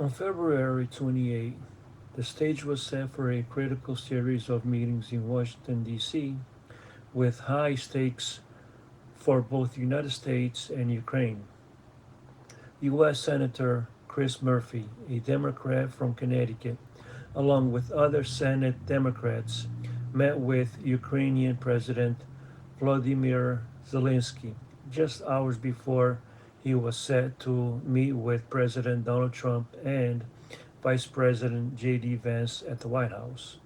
On February 28, the stage was set for a critical series of meetings in Washington, D.C., with high stakes for both the United States and Ukraine. U.S. Senator Chris Murphy, a Democrat from Connecticut, along with other Senate Democrats, met with Ukrainian President Vladimir Zelensky just hours before he was set to meet with President Donald Trump and Vice President J.D. Vance at the White House.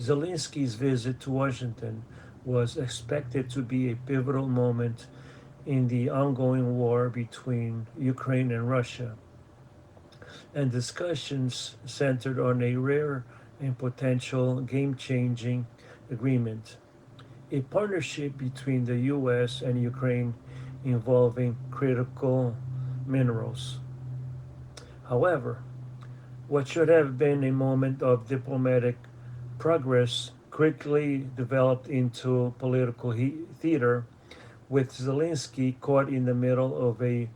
Zelensky's visit to Washington was expected to be a pivotal moment in the ongoing war between Ukraine and Russia, and discussions centered on a rare and potential game changing agreement a partnership between the US and Ukraine involving critical minerals. However, what should have been a moment of diplomatic progress quickly developed into political he- theater, with Zelensky caught in the middle of a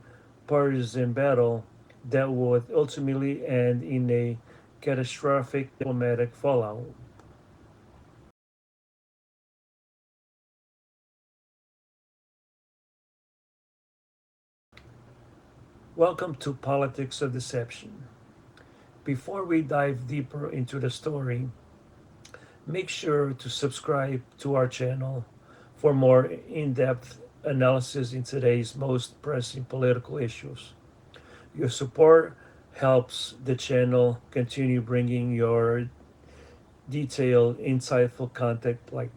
partisan battle that would ultimately end in a catastrophic diplomatic fallout. Welcome to Politics of Deception. Before we dive deeper into the story, make sure to subscribe to our channel for more in depth analysis in today's most pressing political issues. Your support helps the channel continue bringing your detailed, insightful content like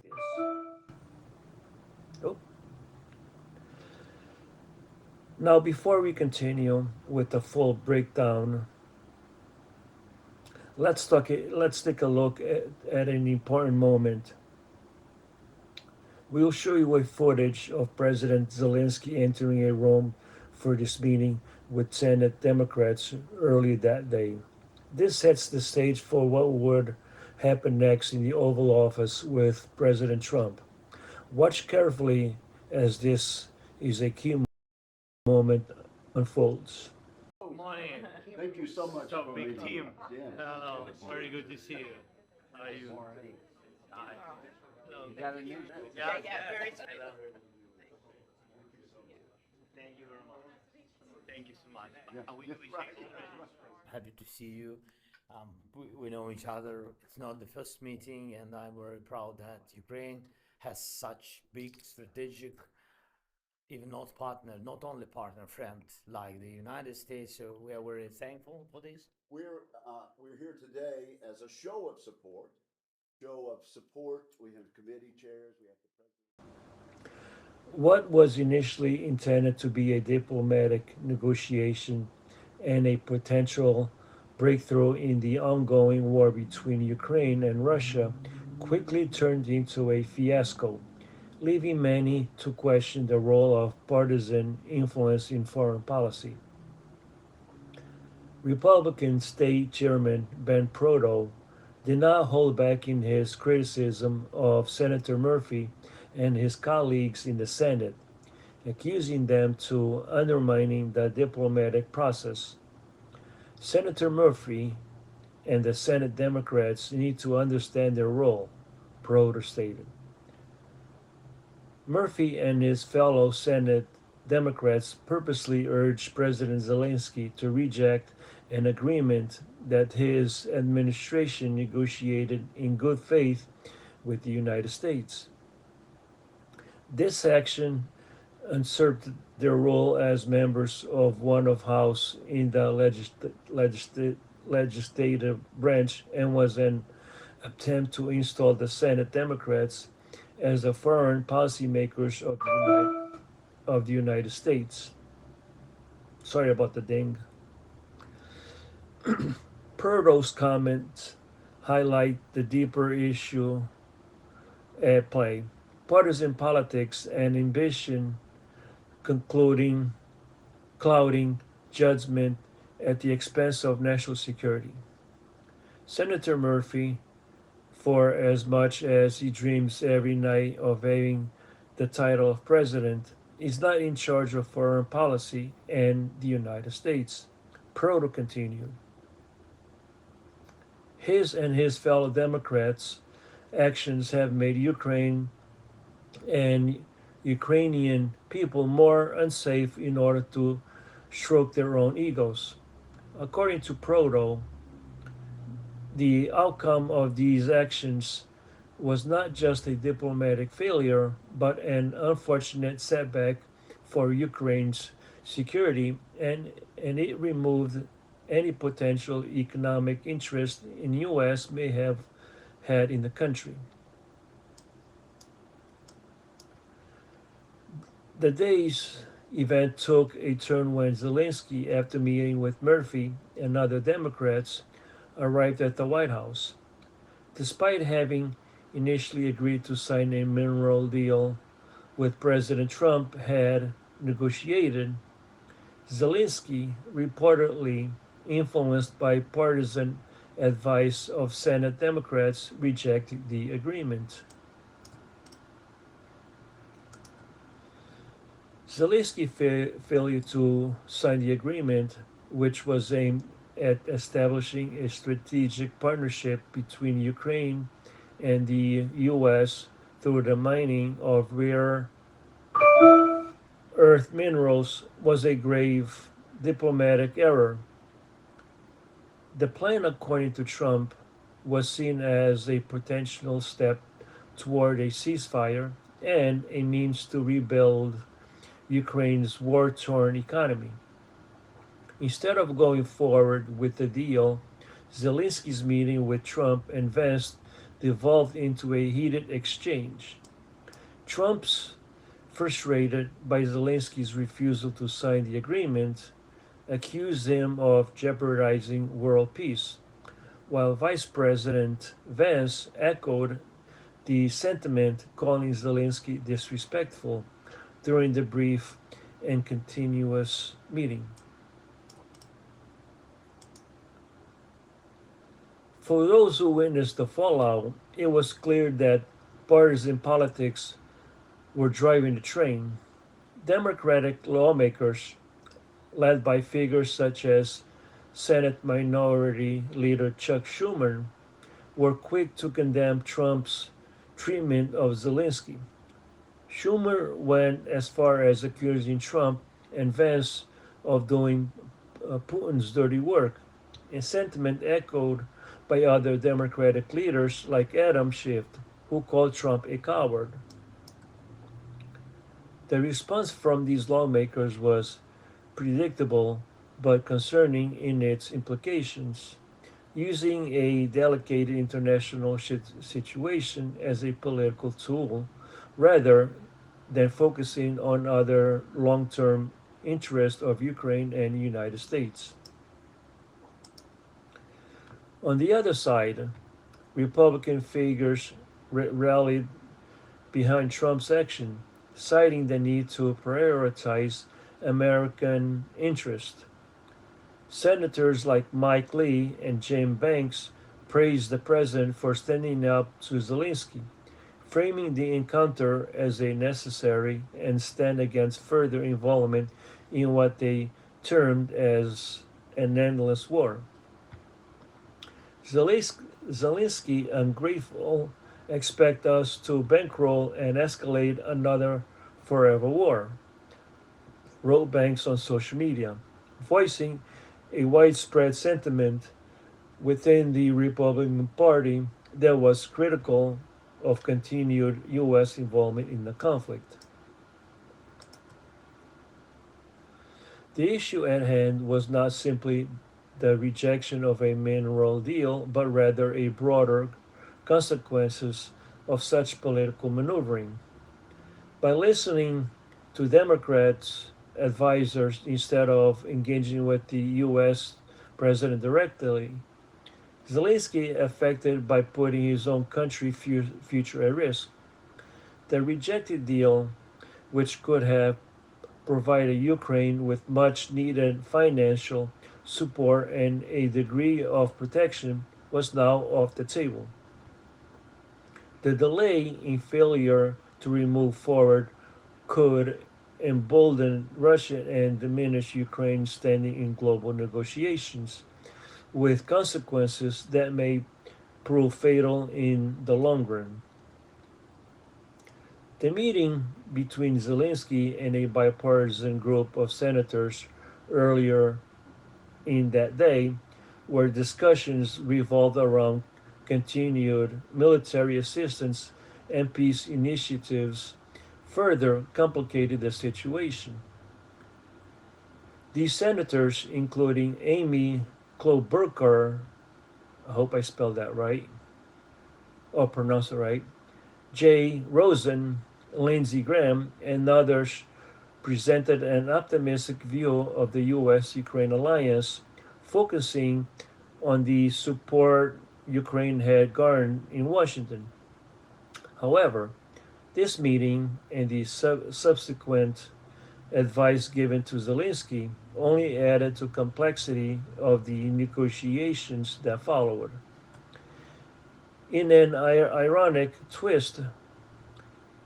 Now, before we continue with the full breakdown, let's talk. Let's take a look at, at an important moment. We'll show you a footage of President Zelensky entering a room for this meeting with Senate Democrats early that day. This sets the stage for what would happen next in the Oval Office with President Trump. Watch carefully as this is a key moment unfolds. Good morning. Thank you so much. So for big reading team. Yeah. Hello, very good to see you. How are you? Hi. Hello. You got a new- Yeah, yeah, very Hello. Thank you very much. Thank you so much. Yeah. Uh, we- we Right. happy to see you. Um, we, we know each other. It's not the first meeting, and I'm very proud that Ukraine has such big strategic, even not partner, not only partner, friend like the United States. So we are very thankful for this. We're, uh, we're here today as a show of support. Show of support. We have committee chairs. We have the president. What was initially intended to be a diplomatic negotiation and a potential breakthrough in the ongoing war between Ukraine and Russia quickly turned into a fiasco, leaving many to question the role of partisan influence in foreign policy. Republican State Chairman Ben Proto did not hold back in his criticism of Senator Murphy and his colleagues in the Senate, accusing them to undermining the diplomatic process. Senator Murphy and the Senate Democrats need to understand their role, Proter stated. Murphy and his fellow Senate Democrats purposely urged President Zelensky to reject an agreement that his administration negotiated in good faith with the United States. This action usurped their role as members of one of House in the legis- legis- legislative branch and was an attempt to install the Senate Democrats as the foreign policymakers of the, United, of the United States. Sorry about the ding. Perdo's comments highlight the deeper issue at play partisan politics and ambition concluding clouding judgment at the expense of national security. Senator Murphy, for as much as he dreams every night of having the title of president, is not in charge of foreign policy and the United States. Proto continued. His and his fellow Democrats' actions have made Ukraine and Ukrainian people more unsafe in order to stroke their own egos. According to Proto, the outcome of these actions was not just a diplomatic failure, but an unfortunate setback for Ukraine's security, and, and it removed any potential economic interest in U.S. may have had in the country. The day's event took a turn when Zelensky, after meeting with Murphy and other Democrats, arrived at the White House. Despite having initially agreed to sign a mineral deal with President Trump had negotiated, Zelensky, reportedly influenced by partisan advice of Senate Democrats, rejected the agreement. Zelensky fa- failure to sign the agreement, which was aimed at establishing a strategic partnership between Ukraine and the U.S. through the mining of rare earth minerals, was a grave diplomatic error. The plan, according to Trump, was seen as a potential step toward a ceasefire and a means to rebuild Ukraine's war torn economy. Instead of going forward with the deal, Zelensky's meeting with Trump and Vance devolved into a heated exchange. Trump's frustrated by Zelensky's refusal to sign the agreement, accused him of jeopardizing world peace, while Vice President Vance echoed the sentiment, calling Zelensky disrespectful during the brief and continuous meeting. For those who witnessed the fallout, it was clear that partisan politics were driving the train. Democratic lawmakers, led by figures such as Senate Minority Leader Chuck Schumer, were quick to condemn Trump's treatment of Zelensky. Schumer went as far as accusing Trump and Vance of doing uh, Putin's dirty work, a sentiment echoed by other Democratic leaders like Adam Schiff, who called Trump a coward. The response from these lawmakers was predictable but concerning in its implications, using a delicate international situation as a political tool rather than focusing on other long-term interests of Ukraine and the United States. On the other side, Republican figures r- rallied behind Trump's action, citing the need to prioritize American interest. Senators like Mike Lee and Jim Banks praised the president for standing up to Zelensky, framing the encounter as a necessary and stand against further involvement in what they termed as an endless war. Zelensky, and ungrateful, expect us to bankroll and escalate another forever war, wrote Banks on social media, voicing a widespread sentiment within the Republican Party that was critical of continued U.S. involvement in the conflict. The issue at hand was not simply the rejection of a mineral deal, but rather a broader consequences of such political maneuvering. By listening to Democrats' advisors instead of engaging with the U.S. president directly, Zelensky affected by putting his own country fu- future at risk. The rejected deal, which could have provided Ukraine with much needed financial support and a degree of protection, was now off the table. The delay in failure to remove forward could embolden Russia and diminish Ukraine's standing in global negotiations, with consequences that may prove fatal in the long run. The meeting between Zelensky and a bipartisan group of senators earlier in that day, where discussions revolved around continued military assistance and peace initiatives, further complicated the situation. These senators, including Amy Klobuchar, I hope I spelled that right, or pronounced it right, Jay Rosen, Lindsey Graham, and others presented an optimistic view of the U.S. Ukraine alliance, focusing on the support Ukraine had garnered in Washington. However, this meeting and the sub- subsequent advice given to Zelensky only added to complexity of the negotiations that followed. In an ir- ironic twist,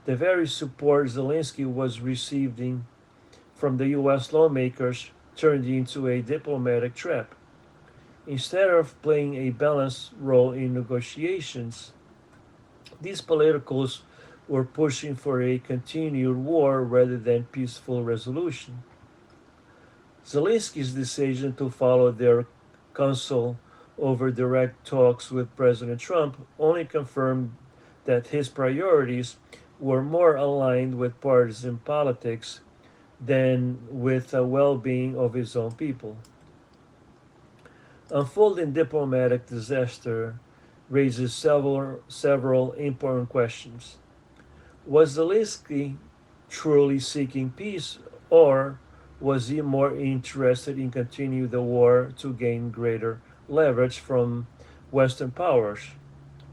the very support Zelensky was receiving from the US lawmakers turned into a diplomatic trap. Instead of playing a balanced role in negotiations, these politicals were pushing for a continued war rather than peaceful resolution. Zelensky's decision to follow their counsel over direct talks with President Trump only confirmed that his priorities were more aligned with partisan politics than with the well being of his own people. Unfolding diplomatic disaster raises several, several important questions. Was Zelensky truly seeking peace, or was he more interested in continuing the war to gain greater leverage from Western powers?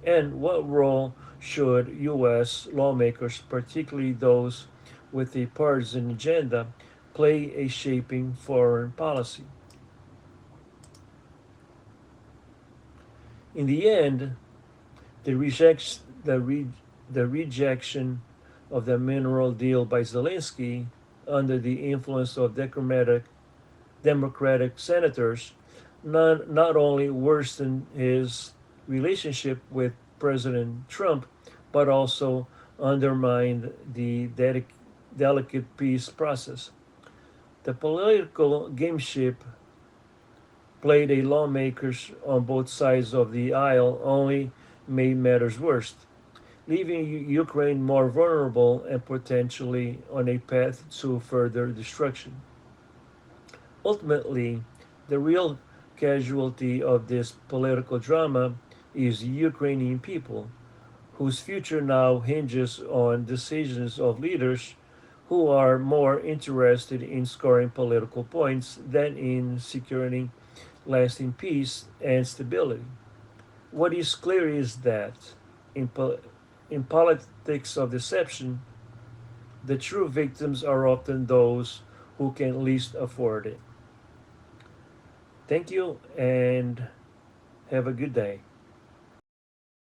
And what role should U.S. lawmakers, particularly those with a partisan agenda, play a shaping foreign policy? In the end, the, reject, the, re, the rejection of the mineral deal by Zelensky under the influence of democratic, democratic senators not, not only worsened his relationship with President Trump, but also undermined the delicate peace process. The political gameship played a lawmakers on both sides of the aisle only made matters worse, leaving Ukraine more vulnerable and potentially on a path to further destruction. Ultimately, the real casualty of this political drama is the Ukrainian people, whose future now hinges on decisions of leaders who are more interested in scoring political points than in securing lasting peace and stability. What is clear is that in, po- in politics of deception, the true victims are often those who can least afford it. Thank you and have a good day.